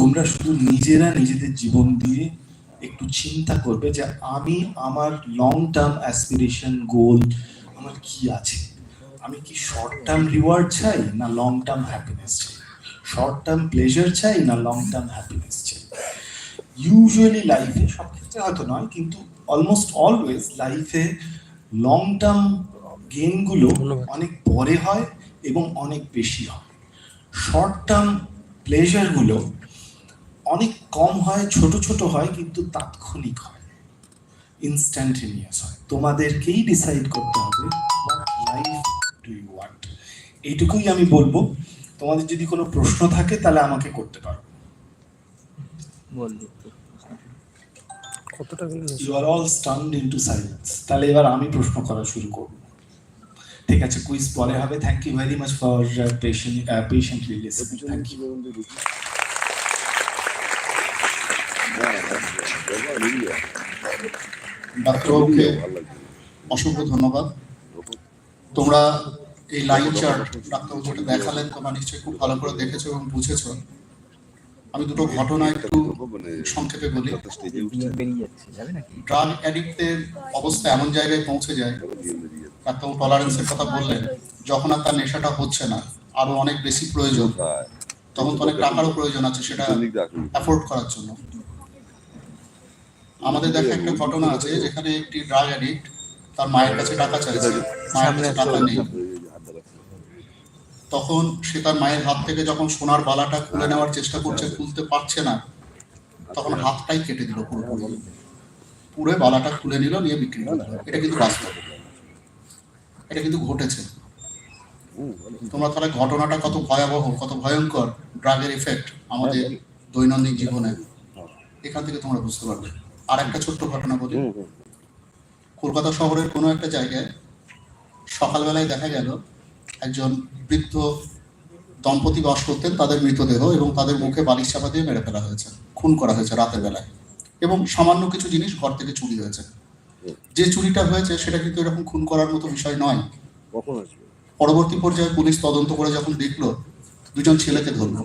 তোমরা শুধু নিজেরা নিজেদের জীবন দিয়ে একটু চিন্তা করবে যে আমি আমার লং টার্ম অ্যাসপিরেশন গোল আমার কি আছে? আমি কি শর্ট টার্ম রিওয়ার্ড চাই না লং টার্ম হ্যাপিনেস চাই? শর্ট টার্ম প্লেজার চাই না লং টার্ম হ্যাপিনেস চাই? ইউজুয়ালি লাইফে সব ক্ষেত্রে হয়তো নয় কিন্তু অলমোস্ট অলওয়েজ লাইফে লং টার্ম গেমগুলো অনেক পরে হয় এবং অনেক বেশি হয়। শর্ট টার্ম প্লেজারগুলো অনেক কম হয় ছোট ছোট হয় কিন্তু তাৎক্ষণিক হয়। ইনস্ট্যান্টেনিয়াস হয়। তোমাদেরকেই ডিসাইড করতে হবে what life do you want এইটুকুই আমি বলব। তোমাদের যদি কোনো প্রশ্ন থাকে তাহলে আমাকে করতে পারো। You are all stand into silence তাহলে এবার আমি প্রশ্ন করা শুরু করব। ঠিক আছে কুইজ পরে হবে। Thank you very much for patient patiently listening thank you ডাক্তারবাবুকে অসংখ্য ধন্যবাদ। তোমরা এই লাইন চার্ট ডাক্তারবাবু যেটা দেখালেন, তোমরা নিশ্চয়ই খুব ভালো করে এবং বুঝেছ। আমি দুটো ঘটনা একটু সংক্ষেপে বলি। ড্রাগ অ্যাডিক্টের অবস্থা এমন জায়গায় পৌঁছে যায় ডাক্তারবাবু টলারেন্সের কথা বললেন, যখন আর তার নেশাটা হচ্ছে না, আরও অনেক বেশি প্রয়োজন, তখন তো অনেক টাকারও প্রয়োজন আছে, সেটা অ্যাফোর্ড করার জন্য। আমাদের দেখা একটা ঘটনা আছে যেখানে একটি ড্রাগ অ্যাডিক্ট তার মায়ের কাছে টাকা চাইছে। মায়ের কাছে টাকা নেই। তখন সে তার মায়ের হাত থেকে যখন সোনার বালাটা খুলে নেওয়ার চেষ্টা করছে খুলতে পারছে না তখন হাতটাই কেটে দিল পুরোপুরি। পুরো বালাটা খুলে নিল নিয়ে বিক্রি করল। এটা কিন্তু বাস্তব। এটা কিন্তু ঘটেছে। তোমরা তাহলে ঘটনাটা কত ভয়াবহ কত ভয়ঙ্কর ড্রাগের এফেক্ট আমাদের দৈনন্দিন জীবনে। এখান থেকে তোমরা বুঝতে পারবে। আর একটা ছোট্ট ঘটনা বলি। কলকাতা শহরের কোনো একটা জায়গায় সকালবেলায় দেখা গেল একজন বৃদ্ধ দম্পতি বাস করতেন তাদের মৃতদেহ এবং তাদের মুখে বালিশ চাপা দিয়ে মেরে ফেলা হয়েছে খুন করা হয়েছে রাতের বেলায়। এবং সামান্য কিছু জিনিস ঘর থেকে চুরি হয়েছে। যে চুরিটা হয়েছে সেটা কিন্তু এরকম খুন করার মতো বিষয় নয়। পরবর্তী পর্যায়ে পুলিশ তদন্ত করে যখন দেখল দুজন ছেলেকে ধরলো।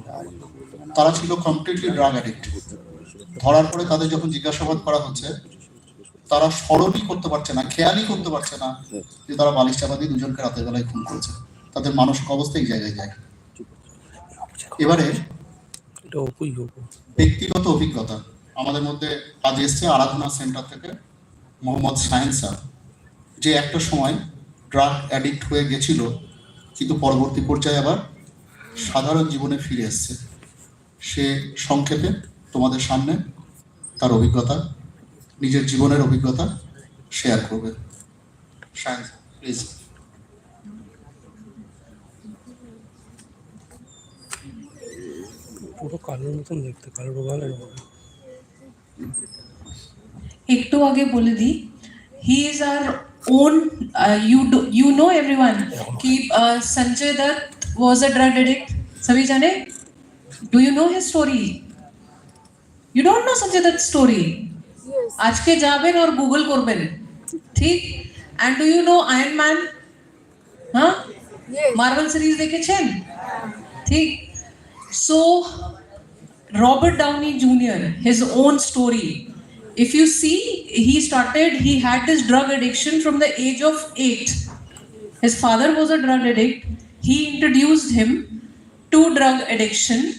তারা ছিল কমপ্লিটলি ড্রাগ অ্যাডিক্ট ধরার পরে তাদের যখন জিজ্ঞাসাবাদ করা হচ্ছে তারা স্মরণই করতে পারছে না খেয়ালই করতে পারছে না যে তারা বালিশ চাপা দিয়ে দুজনকে রাতের বেলায় খুন করেছে। তাদের মানসিক অবস্থা এই জায়গায় যায়। এবারে ব্যক্তিগত অভিজ্ঞতা। আমাদের মধ্যে আজ এসছে আরাধনা সেন্টার থেকে মোহাম্মদ সায়েন্স স্যার যে একটা সময় ড্রাগ অ্যাডিক্ট হয়ে গেছিল কিন্তু পরবর্তী পর্যায়ে আবার সাধারণ জীবনে ফিরে এসছে। সে সংক্ষেপে তোমাদের সামনে তার অভিজ্ঞতা নিজের জীবনের অভিজ্ঞতা শেয়ার করবে। প্লিজ পুরো কালোর মতন দেখতে কালো একটু আগে বলে দিই he is our own you you know everyone কি Sanjay Dutt was a drug addict সবই জানে do you know his story you don't know Sanjay Dutt story आज के जाबेन और गूगल कोरबेन ठीक and do you know Iron Man हाँ मार्वल सीरीज़ देखे छेन ठीक so Robert Downey Junior his own story if you see he started he had this drug addiction from the age of eight his father was a drug addict he introduced him to drug addiction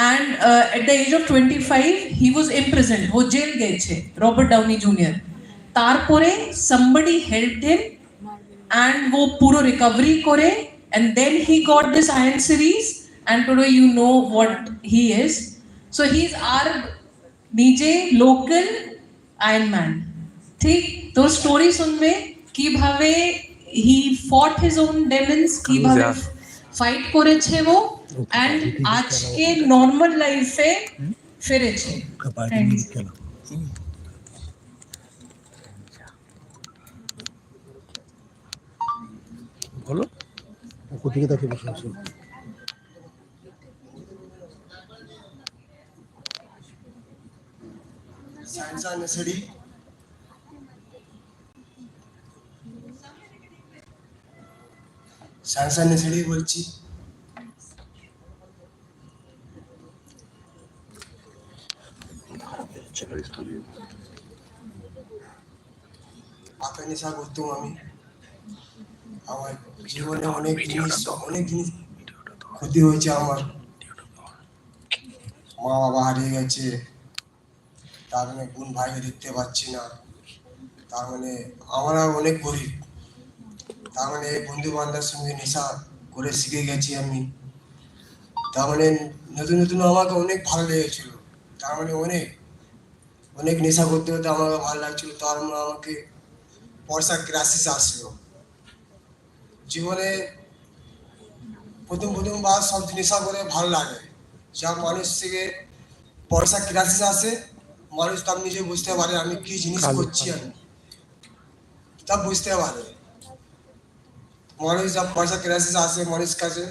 And uh, at the age of 25, he was imprisoned. वो jail गए थे Robert Downey Junior তারপরে somebody helped him and वो পুরো recovery করে and then he got this iron series and today you know what he is so he's our নিজে local iron man ঠিক তোর স্টোরি শুনবে কিভাবে হি ফট হিজ ওন ডেমন্স কিভাবে ফাইট করেছে ও এন্ড আজকে নর্মাল লাইফে ফিরেছে। Thank বলো তাকে বসে আছে। সায়েন্স আননেসারি সায়েন্স আননেসারি বলছি পাতা নেশা করতাম আমি আমার জীবনে অনেক জিনিস অনেক জিনিস ক্ষতি হয়েছে আমার মা বাবা হারিয়ে গেছে তার মানে বোন ভাইকে দেখতে পাচ্ছি না তার মানে আমরা অনেক গরিব তার মানে বন্ধু বান্ধবের সঙ্গে নেশা করে শিখে গেছি আমি। তার মানে নতুন নতুন আমাকে অনেক ভালো লেগেছিল। তার মানে অনেক অনেক নেশা করতে করতে আমাকে ভালো লাগছিল। তার মানে আমাকে পয়সা ক্রাইসিস আসলো। জীবনে প্রথম প্রথমবার সব নেশা করে ভালো লাগে। যা মানুষ থেকে পয়সা ক্রাইসিস আসে মানুষ তার নিজে বুঝতে পারে আমি কি জিনিস করছি আমি। তা বুঝতে পারে। মানুষ যা পয়সা ক্রাইসিস আসে মানুষ কাছে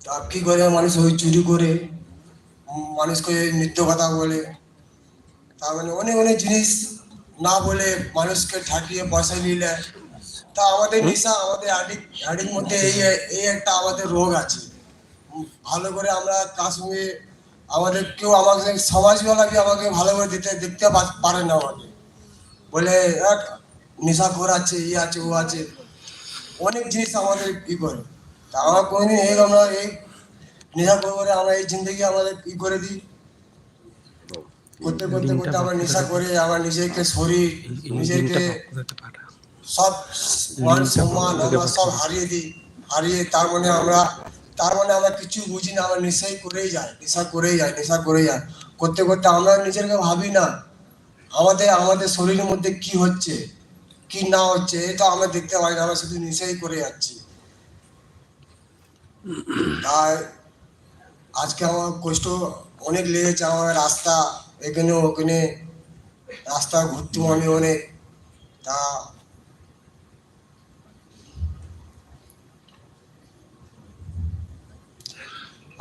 তা কি করে মানুষ ওই চুরি করে মানুষকে মিথ্য কথা বলে। তার মানে অনেক অনেক জিনিস না বলে মানুষকে ঠাকিয়ে পয়সা নিলে তা আমাদের নেশা আমাদের আডিক আডির মধ্যে এই এই একটা আমাদের রোগ আছে। ভালো করে আমরা তার সঙ্গে আমাদের কেউ আমাকে সমাজবেলা কি আমাকে ভালো করে দিতে দেখতে পারে না আমাকে। বলে "এক, নেশা খোর আছে ই আছে ও আছে। অনেক জিনিস আমাদের ই করে। আমরা কোনোদিন এই আমরা এই নেশা করে করে আমরা এই জিন্দগি আমাদের ই করে দিই। করতে করতে করতে আমরা নেশা করে, আমার নিজেকে শরীর নিজেকে সব মান সম্মান, আমরা সব হারিয়ে দিই, হারিয়ে তার মানে আমরা, তার মানে আমরা কিছু বুঝি না, আমরা নেশাই করেই যাই, নেশা করেই যাই, নেশা করেই যাই। করতে করতে আমরা নিজেকে ভাবি না, আমাদের আমাদের শরীরের মধ্যে কি হচ্ছে? কি না হচ্ছে, এটা আমরা দেখতে পাই না, আমরা শুধু নেশাই করে যাচ্ছি। তাই আজকে আমার কষ্ট অনেক লেগেছে, আমার রাস্তা এখানে ওখানে, রাস্তা ঘুরতাম আমি অনেক, তা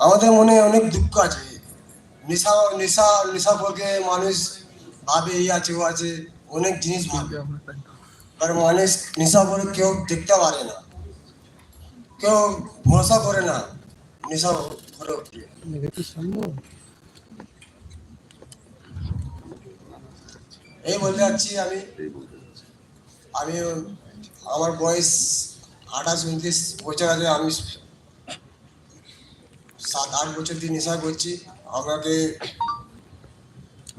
আমাদের মনে অনেক দুঃখ আছে। নেশা নেশা নেশা করকে মানুষ ভাবে, এই আছে, ও আছে, অনেক জিনিস ভাবে। আর মানুষ নেশা করে কেউ দেখতে পারে না কেউ ভরসা করে না নেশা করে এই বলতে যাচ্ছি আমি আমি আমার বয়স আঠাশ উনত্রিশ বছর আছে আমি সাত আট বছর দিয়ে নেশা করছি আমাকে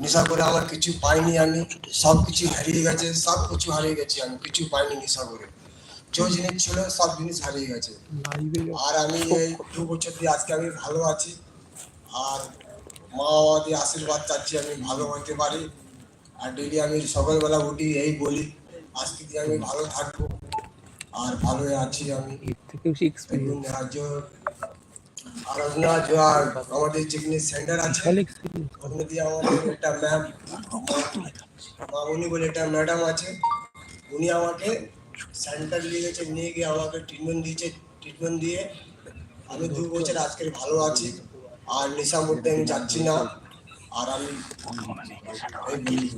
নেশা করে আমার কিছু পাইনি আমি। সব কিছু হারিয়ে গেছে সব কিছু হারিয়ে গেছি আমি কিছু পাইনি নেশা করে যে জিনিস ছিল সব জিনিস হারিয়ে গেছে। আর আমি এই দু বছর দিয়ে আজকে আমি ভালো আছি। আর মা বাবা দিয়ে আশীর্বাদ চাচ্ছি আমি ভালো হতে পারি। আর ডেলি আমি সকালবেলা উঠি এই বলি আজকে দিয়ে আমি ভালো থাকব। আর ভালো আছি আমি। আর আমাদের যেখানে সেন্টার আছে বিশাল এক্সপিরিয়েন্স ওখানে দিয়ে আমাদের একটা ম্যাম মামুনি বলে একটা ম্যাডাম আছে উনি আমাকে সেন্টার নিয়ে গেছে নিয়ে গিয়ে আমাকে ট্রিটমেন্ট দিয়েছে ট্রিটমেন্ট দিয়ে আমি দু বছর আজকের ভালো আছি আর নেশার মধ্যে আমি যাচ্ছি না আর আমি এই বলি।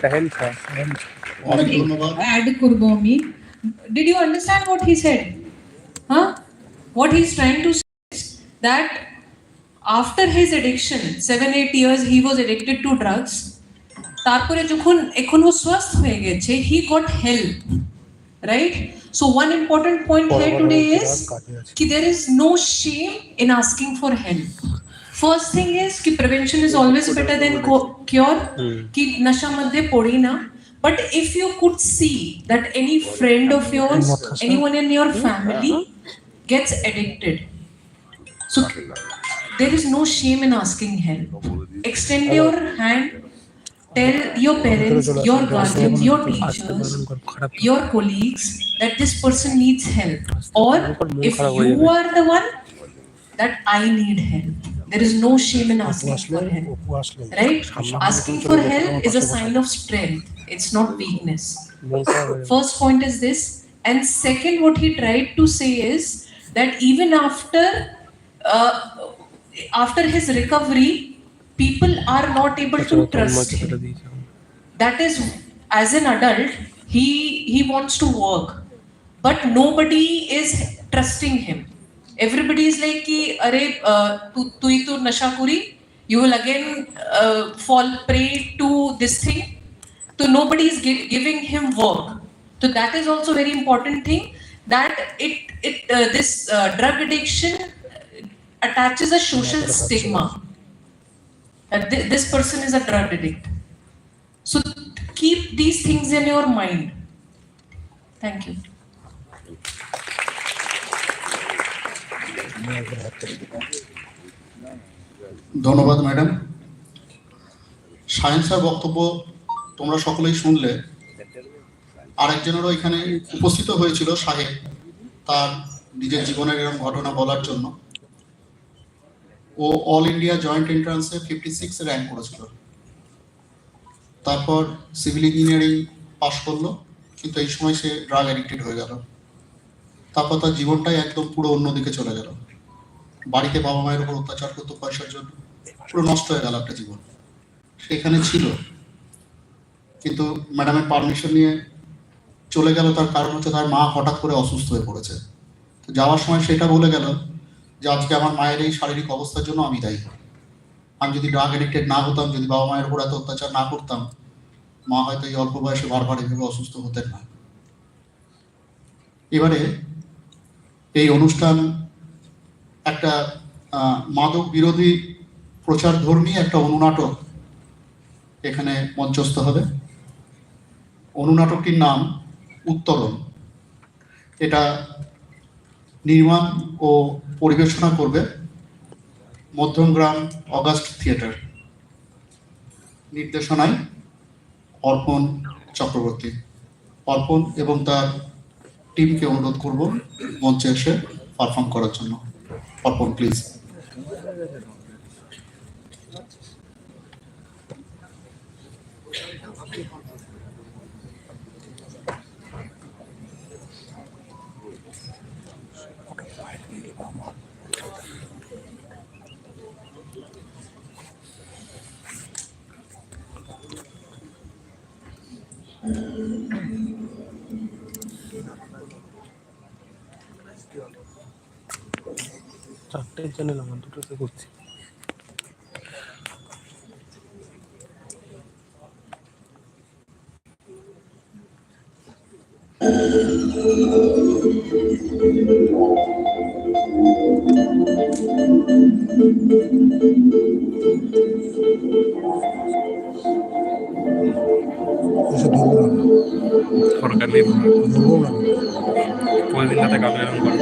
সাহেল স্যার অনেক ধন্যবাদ add Kurbomi. Did you understand what he said? Huh? What he's trying to say is that after his addiction, seven, eight years, he was addicted to drugs. তারপরে যখন এখন ও সুস্থ হয়ে গেছে he got help right so one important point here today is কি there is no shame in asking for help first thing is কি prevention is always better than cure কি নশা মধ্যে পড়ি না but if you could see that any friend of yours anyone in your family gets addicted. So there is no shame in asking help. Extend your hand. Tell your parents, your guardians, your teachers, your colleagues that this person needs help. Or if you are the one, that I need help. There is no shame in asking for help. Right? Asking for help is a sign of strength, it's not weakness. First point is this. And second, what he tried to say is that even after uh, after his recovery, people are not able to trust him. That is, as an adult, he he wants to work, but nobody is trusting him. Everybody is like, "Ki अरे uh, tu ही तो नशा You will again uh, fall prey to this thing. So nobody is giving him work. So that is also very important thing that it it uh, this uh, drug addiction attaches a social stigma that thi- this person is a drug addict so keep these things in your mind thank you ধন্যবাদ madam সায়েন্সের বক্তব্য তোমরা সকলেই শুনলে আরেকজনেরও এখানে উপস্থিত হয়েছিল সাহেব তার নিজের জীবনের এরকম ঘটনা বলার জন্য। ও অল ইন্ডিয়া জয়েন্ট এন্ট্রান্সে ফিফটি সিক্স র্যাঙ্ক করেছিল। তারপর সিভিল ইঞ্জিনিয়ারিং পাশ করল, কিন্তু এই সময় সে ড্রাগ অ্যাডিক্টেড হয়ে গেল। তারপর তার জীবনটাই একদম পুরো অন্যদিকে চলে গেল। বাড়িতে বাবা মায়ের উপর অত্যাচার করতো পয়সার জন্য। পুরো নষ্ট হয়ে গেল একটা জীবন। সেখানে ছিল। কিন্তু ম্যাডামের পারমিশন নিয়ে চলে গেল, তার কারণ হচ্ছে তার মা হঠাৎ করে অসুস্থ হয়ে পড়েছে। তো যাওয়ার সময় সেটা বলে গেল যে, আজকে আমার মায়ের এই শারীরিক অবস্থার জন্য আমি দায়ী। আমি যদি ড্রাগ এডিক্টেড না হতাম, যদি বাবা মায়ের উপর এত অত্যাচার না করতাম, মা হয়তো এই অল্প বয়সে বারবার এভাবে অসুস্থ হতেন না। এবারে এই অনুষ্ঠান একটা মাদক বিরোধী প্রচার ধর্মী একটা অনুনাটক এখানে মঞ্চস্থ হবে। অনুনাটকটির নাম উত্তরণ এটা নির্মাণ ও পরিবেশনা করবে মধ্যমগ্রাম অগাস্ট থিয়েটার। নির্দেশনায় অর্পণ চক্রবর্তী। অর্পণ এবং তার টিমকে অনুরোধ করব মঞ্চে এসে পারফর্ম করার জন্য। অর্পণ প্লিজ চারটে চ্যানেল আমার দুটোতে করছি। সরকার নেই প্রতিদিন রাতে কালো এরকম করে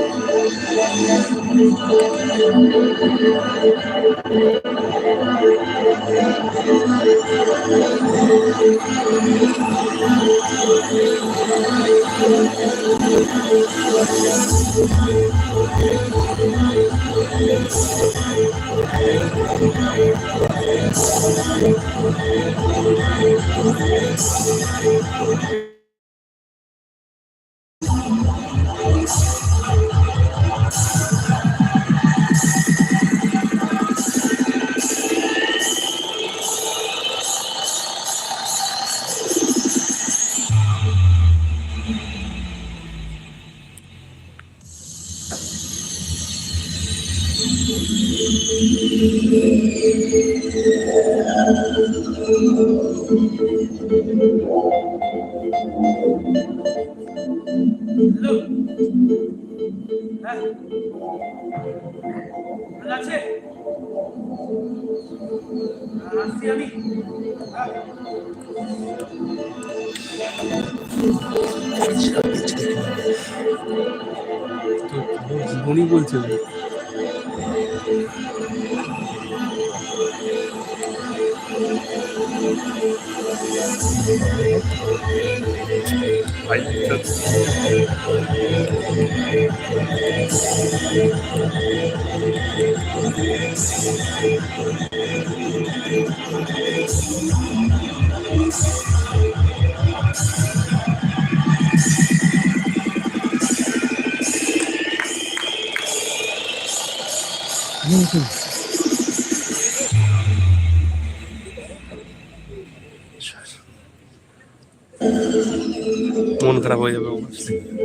আসছি আমি তো কারও জীবনই বলছে ও। ভাই মন খারাপ হয়ে যাবে আমার